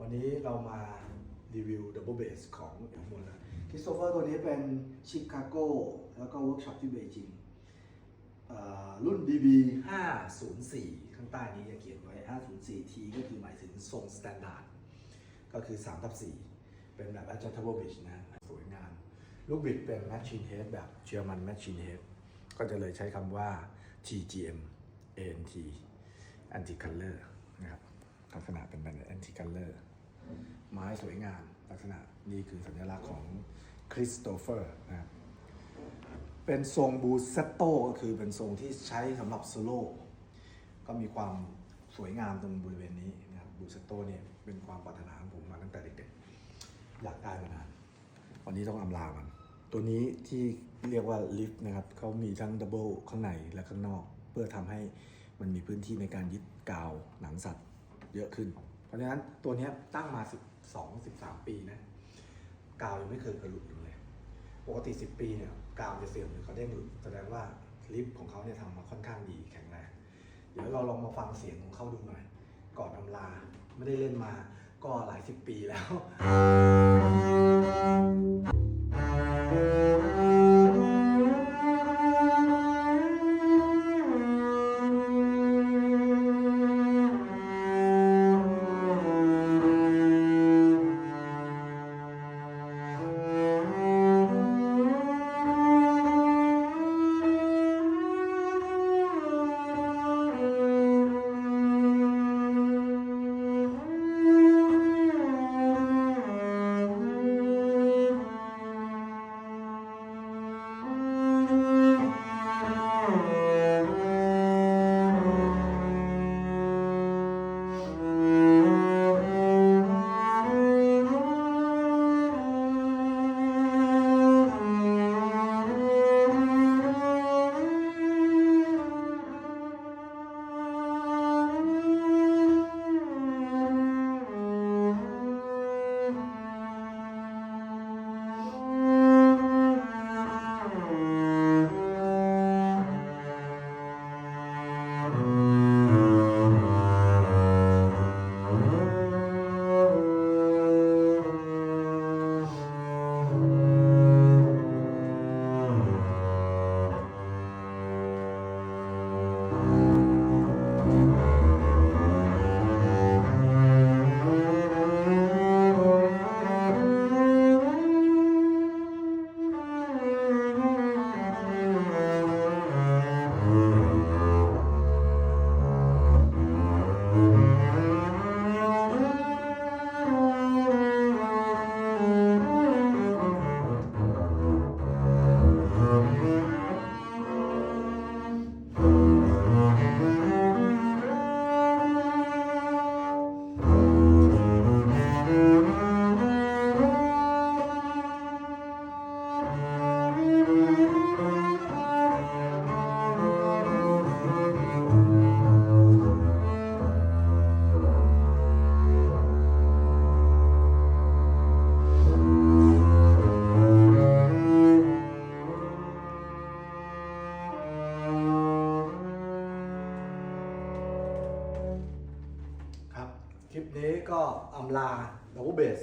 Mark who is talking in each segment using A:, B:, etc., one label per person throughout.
A: วันนี้เรามารีวิวดับเบิลเบสของเอ็มมนนะคริสโตเฟอร์ตัวนี้เป็นชิคาโกแล้วก็เวิร์กช็อปที่เบจิงเอ่อรุ่น BB 504 ข้างใต้นี้จะเขียนไว้ 504T ก็คือหมายถึงทรงสแตนดาร์ดก็คือ3ทับ4เป็นแบบ adjustable bridge นะสวยงามลูกบิดเป็น machine head แบบ German machine head ก็จะเลยใช้คำว่า TGM ANT anti color ลักษณะเป็นแบบ anti color ไม้สวยงาม ลักษณะนี่คือสัญลักษณ์ของคริสโตเฟอร์นะครับเป็นทรงบูเซตโตก็คือเป็นทรงที่ใช้สำหรับโซโล่ก็มีความสวยงามตรงบริเวณนี้นะครับบูเซตโตเนี่ยเป็นความปรารถนาของผมมาตั้งแต่เด็กๆ อยากได้มานานวันนี้ต้องอำลามัน ตัวนี้ที่เรียกว่าลิฟต์นะครับเขามีทั้งดับเบิลข้างในและข้างนอก เพื่อทำให้มันมีพื้นที่ในการยึดกาวหนังสัตว์ เยอะขึ้น เพราะฉะนั้นตัวนี้ตั้งมา 12 13 ปีนะกาวยังไม่เคยกระลุดเลย ปกติ 10 ปีเนี่ยกาวจะเสื่อมหรือเขาเด้งหลุดแสดงว่าลิฟต์ของเขาเนี่ยทำมาค่อนข้างดีแข็งแรงเดี๋ยวเราลองมาฟังเสียงของเขาดูหน่อย ก่อนอำลาไม่ได้เล่นมาก็หลายสิบปีแล้ว นี้ก็อำลาดับเบิลเบส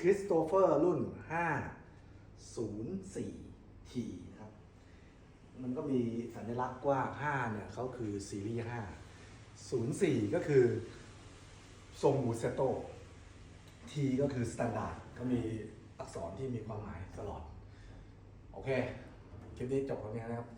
A: คริสโตเฟอร์รุ่น 504T นะครับ มันก็มีสัญลักษณ์ว่า 5 เนี่ยเขาคือซีรีส์ 5 04 ก็คือ ทรงบูเซโต T ก็คือสแตนดาร์ดก็มีอักษรที่มีความหมายตลอด โอเค คลิปนี้จบตรงนี้นะครับ